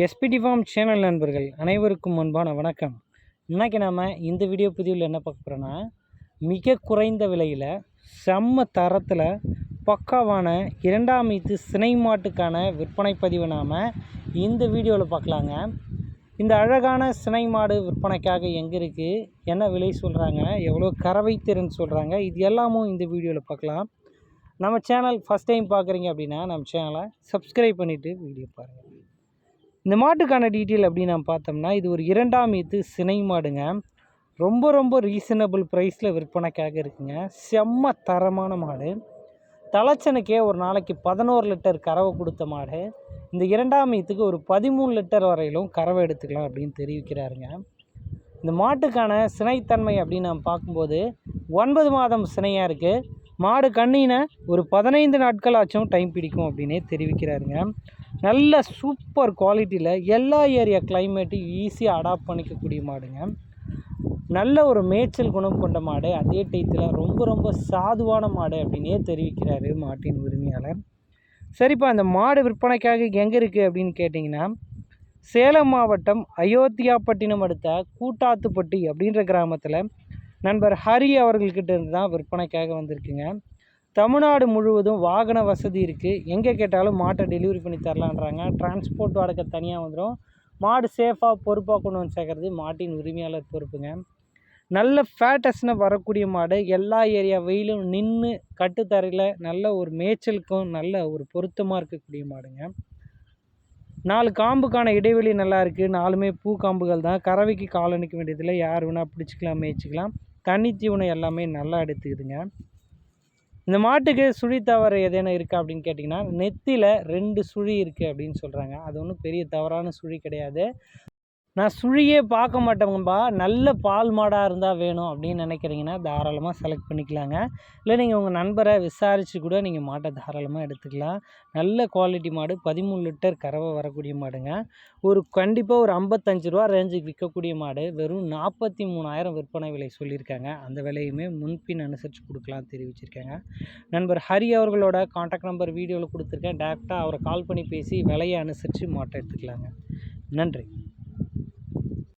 SPD form channel நண்பர்கள் அனைவருக்கும் முன்பான வணக்கம். இன்றைக்கி நாம் இந்த வீடியோ பதிவில் என்ன பார்க்க போகிறோன்னா மிக குறைந்த விலையில் செம்ம தரத்தில் பக்காவான இரண்டாம் இது சினை மாட்டுக்கான விற்பனை பதிவு நாம் இந்த வீடியோவில் பார்க்கலாங்க. இந்த அழகான சினை மாடு விற்பனைக்காக எங்கே இருக்குது என்ன விலை சொல்கிறாங்க எவ்வளோ கறவை திறன் சொல்கிறாங்க இது எல்லாமும் இந்த வீடியோவில் பார்க்கலாம். நம்ம சேனல் ஃபஸ்ட் டைம் பார்க்குறீங்க அப்படின்னா நம்ம சேனலை சப்ஸ்கிரைப் பண்ணிவிட்டு வீடியோ பாருங்கள் இந்த மாட்டுக்கான டீட்டெயில் அப்படின்னு நம்ம பார்த்தோம்னா இது ஒரு இரண்டாம் ஈத்து சினை மாடுங்க. ரொம்ப ரொம்ப ரீசனபிள் ப்ரைஸில் விற்பனைக்காக இருக்குங்க. செம்ம தரமான மாடு. தலைச்சனுக்கே ஒரு நாளைக்கு பதினோரு லிட்டர் கறவை கொடுத்த மாடு. இந்த இரண்டாம் ஈத்துக்கு ஒரு பதிமூணு லிட்டர் வரையிலும் கறவை எடுத்துக்கலாம் அப்படின்னு தெரிவிக்கிறாருங்க. இந்த மாட்டுக்கான சினைத்தன்மை அப்படின்னு நம்ம பார்க்கும்போது ஒன்பது மாதம் சினையாக இருக்குது மாடு கண்ணின ஒரு பதினைந்து நாட்கள் ஆச்சும் டைம் பிடிக்கும் அப்படின்னே தெரிவிக்கிறாருங்க. நல்ல சூப்பர் குவாலிட்டியில் எல்லா ஏரியா கிளைமேட்டையும் ஈஸியாக அடாப்ட் பண்ணிக்கக்கூடிய மாடுங்க. நல்ல ஒரு மேய்ச்சல் குணம் கொண்ட மாடு அதே டயத்தில் ரொம்ப ரொம்ப சாதுவான மாடு அப்படின்னே தெரிவிக்கிறாரு மாட்டின் உரிமையாளர். சரிப்பா அந்த மாடு விற்பனைக்காக எங்கே இருக்குது அப்படின்னு கேட்டிங்கன்னா சேலம் மாவட்டம் அயோத்தியாப்பட்டினம் அடுத்த கூட்டாத்துப்பட்டி அப்படின்ற கிராமத்தில் நண்பர் ஹரி அவர்கள்கிட்ட இருந்து தான் விற்பனைக்காக வந்திருக்குங்க. தமிழ்நாடு முழுவதும் வாகன வசதி இருக்குது எங்கே கேட்டாலும் மாட்டை டெலிவரி பண்ணி தரலான்றாங்க. டிரான்ஸ்போர்ட் வாடகை தனியாக வந்துடும் மாடு சேஃபாக பொறுப்பாக கொண்டு வந்து சேர்க்குறது மாட்டின் உரிமையாளர் பொறுப்புங்க. நல்ல ஃபேட்டஸ்னு வரக்கூடிய மாடு எல்லா ஏரியா வெயிலும் நின்று கட்டுத்தரையில் நல்ல ஒரு மேய்ச்சலுக்கும் நல்ல ஒரு பொருத்தமாக இருக்கக்கூடிய மாடுங்க. நாலு காம்புக்கான இடைவெளி நல்லா இருக்குது நாலுமே பூ காம்புகள் தான். கறவைக்கு கால் அணிக்க வேண்டியதில்லை. யார் வேணால் பிடிச்சிக்கலாம் மேய்ச்சிக்கலாம். தண்ணி தீவனம் எல்லாமே நல்லா எடுத்துக்குதுங்க. இந்த மாட்டுக்கு சுழி தவறு எதேனும் இருக்கா அப்படின்னு கேட்டிங்கன்னா நெத்தியில் ரெண்டு சுழி இருக்குது அப்படின்னு சொல்கிறாங்க அது ஒன்றும் பெரிய தவறான சுழி கிடையாது. நான் சுழியே பார்க்க மாட்டேங்கப்பா. நல்ல பால் மாடாக இருந்தால் வேணும் அப்படின்னு நினைக்கிறீங்கன்னா தாராளமாக செலக்ட் பண்ணிக்கலாங்க. இல்லை நீங்கள் உங்கள் நண்பரை விசாரித்து கூட நீங்கள் மாட்டை தாராளமாக எடுத்துக்கலாம். நல்ல குவாலிட்டி மாடு பதிமூணு லிட்டர் கறவை வரக்கூடிய மாடுங்க. ஒரு கண்டிப்பாக ஒரு ஐம்பத்தஞ்சு ரூபா ரேஞ்சுக்கு விற்கக்கூடிய மாடு. வெறும் நாற்பத்தி மூணாயிரம் விற்பனை விலை சொல்லியிருக்காங்க. அந்த விலையுமே முன்பின் அனுசரித்து கொடுக்கலாம் தெரிவிச்சிருக்காங்க. நண்பர் ஹரி அவர்களோட காண்டாக்ட் நம்பர் வீடியோவில் கொடுத்துருக்கேன். டேரெக்டாக அவரை கால் பண்ணி பேசி விலையை அனுசரித்து மாட்டை எடுத்துக்கலாங்க. நன்றி.